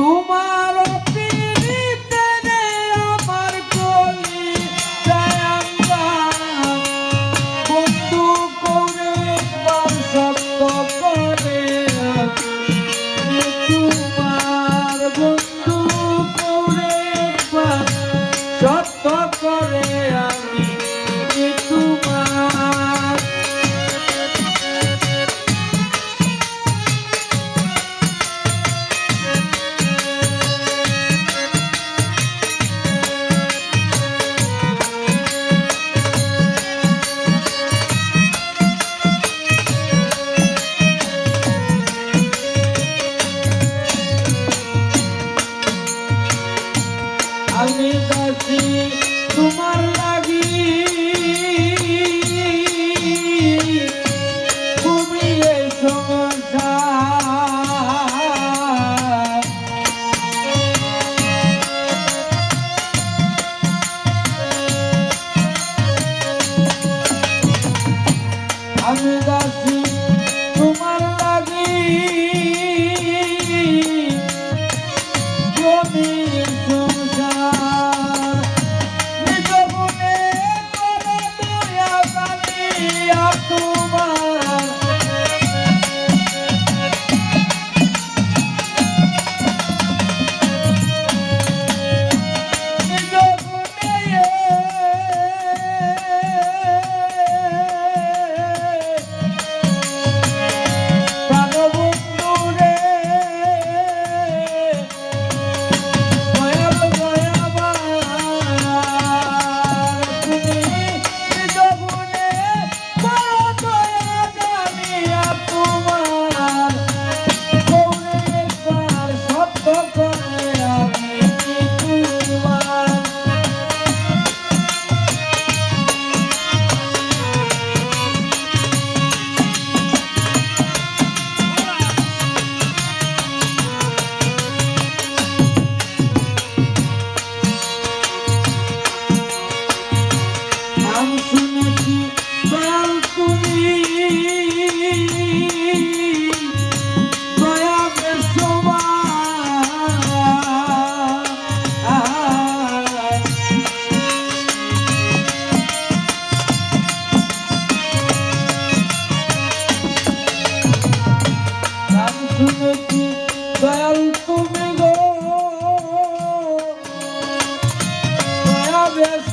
Uma দাসী দাসী তোমার লাগি। তুমি সময় নাকি দয়াল তুমি গো। দয়া বেশ